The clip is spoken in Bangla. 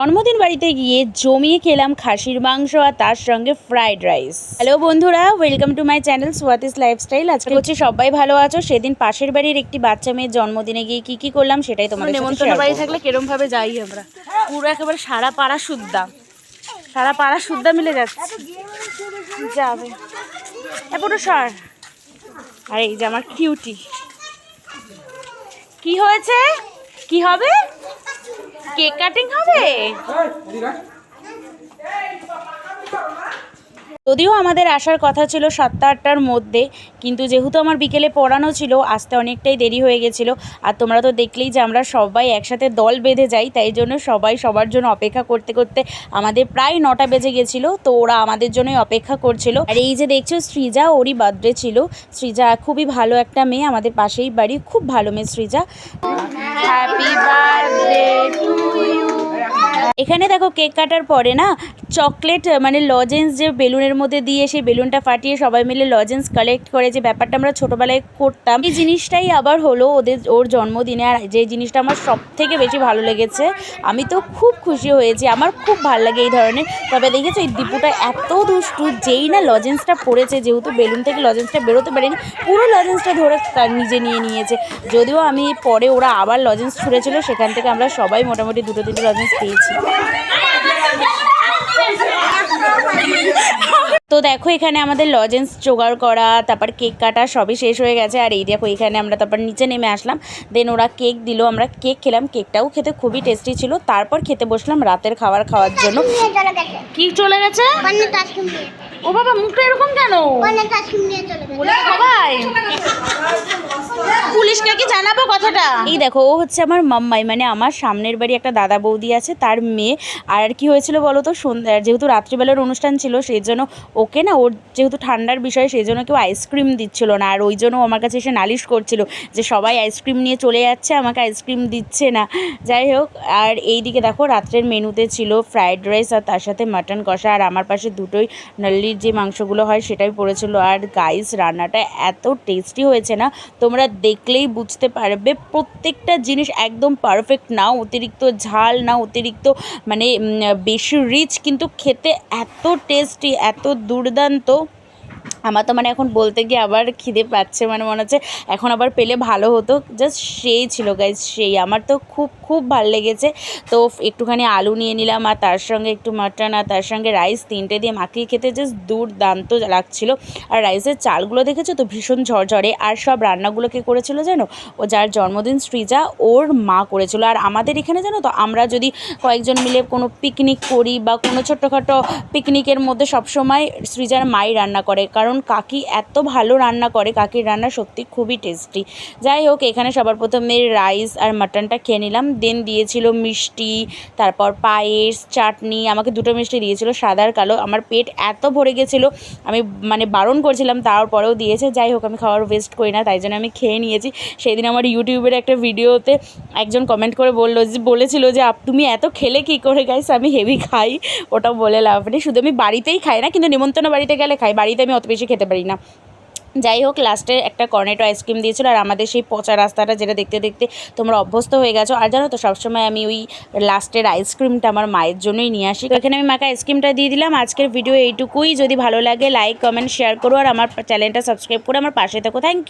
জন্মদিন বাড়িতে গিয়ে জমিয়ে খেলাম খাসির মাংস আর তার সঙ্গে ফ্রাইড রাইস হ্যালো বন্ধুরা welcome to my channel Swati's lifestyle আজকে হচ্ছে সবাই ভালো আছো। সেদিন পাশের বাড়ির একটি বাচ্চা মেয়ের জন্মদিনে গিয়ে কি কি করলাম সেটাই তোমাদের সাথে নেমন্তন্ন বাড়ি থাকলে কিরম ভাবে যাই আমরা? পুরো একেবারে সারা পাড়া সুদ্দা সারা পাড়া সুদ্দা মিলে যাচ্ছে। যাবে। এ পুরো সর। আর এই যে আমার কিউটি কি হয়েছে? কি হবে? কেক কাটিং হবে? যদিও আমাদের আসার কথা ছিল সাতটা আটটার মধ্যে, কিন্তু যেহেতু আমার বিকেলে পড়ানো ছিল, আসতে অনেকটাই দেরি হয়ে গেছিল। আর তোমরা তো দেখলেই যে আমরা সবাই একসাথে দল বেঁধে যাই, তাই জন্য সবাই সবার জন্য অপেক্ষা করতে করতে আমাদের প্রায় নটা বেজে গেছিল, তো ওরা আমাদের জন্যই অপেক্ষা করছিল। আর এই যে দেখছ, সৃজা ওরই বার্থডে ছিল। সৃজা খুবই ভালো একটা মেয়ে, আমাদের পাশেই বাড়ি, খুব ভালো মেয়ে সৃজা। হ্যাপি বার্থডে এখানে দেখো কেক কাটার পরে না চকলেট মানে লজেন্স যে বেলুনের মধ্যে দিয়ে সেই বেলুনটা ফাটিয়ে সবাই মিলে লজেন্স কালেক্ট করে, যে ব্যাপারটা আমরা ছোটোবেলায় করতাম, এই জিনিসটাই আবার হলো ওদের, ওর জন্মদিনে। আর যে জিনিসটা আমার সব থেকে বেশি ভালো লেগেছে, আমি তো খুব খুশি হয়েছি, আমার খুব ভালো লাগে এই ধরনের। তবে দেখেছ এই দীপুটা এত দুষ্টু, যেই না লজেন্সটা পড়েছে, যেহেতু বেলুন থেকে লজেন্সটা বেরোতে পারেনি, পুরো লজেন্সটা ধরে তার নিজে নিয়ে নিয়েছে। যদিও আমি পরে ওরা আবার লজেন্স ছুঁড়েছিল, সেখান থেকে আমরা সবাই মোটামুটি দুটো, তিনটে লজেন্স পেয়েছি। তো দেখো এখানে আমাদের লজেন্স জোগাড় করা তারপর কেক কাটা সবই শেষ হয়ে গেছে। আর এই দেখো এখানে আমরা তারপর নিচে নেমে আসলাম। দেন ওরা কেক দিল আমরা কেক খেলাম। কেকটাও খেতে খুবই টেস্টি ছিল। তারপর খেতে বসলাম রাতের খাবার খাওয়ার জন্য। কি চলে গেছে? ও বাবা মুখটা এরকম কেন? সবাই। পুলিশকে কি জানাব কথাটা? এই দেখো ও হচ্ছে আমার মাম্মাই মানে আমার সামনের বাড়ি একটা দাদা বৌদি আছে তার মেয়ে। আর কি হয়েছিল বলো তো সন্ধ্যা যেহেতু রাত্রিবেলার অনুষ্ঠান ছিল সেই জন্য ওকে না ওর যেহেতু ঠান্ডার বিষয় সেই জন্য কেউ আইসক্রিম দিচ্ছিল না। আর ওই জন্য আমার কাছে এসে নালিশ করছিল যে সবাই আইসক্রিম নিয়ে চলে যাচ্ছে আমাকে আইসক্রিম দিচ্ছে না। যাই হোক আর এই দিকে দেখো রাত্রের মেনুতে ছিল ফ্রাইড রাইস আর তার সাথে মাটন কষা আর আমার পাশে দুটোই নাল্লির যে মাংসগুলো হয় সেটাই পড়েছিল। আর গাইস রান্নাটা এত টেস্টি হয়েছে না, তোমরা দেখলেই বুঝতে পারবে প্রত্যেকটা জিনিস একদম পারফেক্ট না, অতিরিক্ত ঝাল না, অতিরিক্ত মানে বেশি রিচ কিন্তু খেতে এত টেস্টি এত দুর্দান্ত। আমার তো মানে এখন বলতে গিয়ে আবার খিদে পাচ্ছে মানে মনে হচ্ছে এখন আবার পেলে ভালো হতো। জাস্ট সেই ছিল গাইজ সেই। আমার তো খুব খুব ভালো লেগেছে। তো একটুখানি আলু নিয়ে নিলাম আর তার সঙ্গে একটু মাটন আর তার সঙ্গে রাইস তিনটে দিয়ে মাখিয়ে খেতে জাস্ট দুর্দান্ত লাগছিল। আর রাইসের চালগুলো দেখেছ তো? ভীষণ ঝরঝরে। আর সব রান্নাগুলো কে করেছিল জানো? ও যার জন্মদিন সৃজা, ওর মা করেছিল। আর আমাদের এখানে জানো তো? আমরা যদি কয়েকজন মিলে কোনো পিকনিক করি বা কোনো ছোট্টখাটো পিকনিকের মধ্যে সবসময় সৃজার মাই রান্না করে। কারণ কাকি এত ভালো রান্না করে, কাকির রান্না সত্যি খুবই টেস্টি যাই হোক, এখানে সবার প্রথমে রাইস আর মাটনটা খেয়ে নিলাম। দেন দিয়েছিল মিষ্টি, তারপর পায়েস, চাটনি, আমাকে দুটো মিষ্টি দিয়েছিল, সাদা আর কালো। আমার পেট এত ভরে গেছিল, আমি মানে বারণ করছিলাম, তারপরেও দিয়েছে। যাই হোক, আমি খাওয়ার ওয়েস্ট করি না, তাই জন্য আমি খেয়ে নিয়েছি। সেই দিন আমার ইউটিউবের একটা ভিডিওতে একজন কমেন্ট করে বলল যে, বলেছিল যে তুমি এত খেলে কী করে গাইস আমি হেভি খাই। ওটা বলে লাভ নেই। শুধু আমি বাড়িতেই খাই না, কিন্তু নিমন্ত্রণ বাড়িতে গেলে খাই। বাড়িতে আমি অত বেশি খেতে পারি না। যাই হোক, লাস্টে একটা কর্নেটো আইসক্রিম দিয়েছিল আর আমাদের সেই পচা রাস্তাটা যেটা দেখতে দেখতে তোমরা অভ্যস্ত হয়ে গেছো। আর জানো তো, সবসময় আমি ওই লাস্টের আইসক্রিমটা আমার মায়ের জন্যই নিয়ে আসি। এখানে আমি মাকে আইসক্রিমটা দিয়ে দিলাম। আজকের ভিডিও এইটুকুই। যদি ভালো লাগে লাইক কমেন্ট শেয়ার করো আর আমার চ্যানেলটা সাবস্ক্রাইব করে আমার পাশে থাকো। Thank you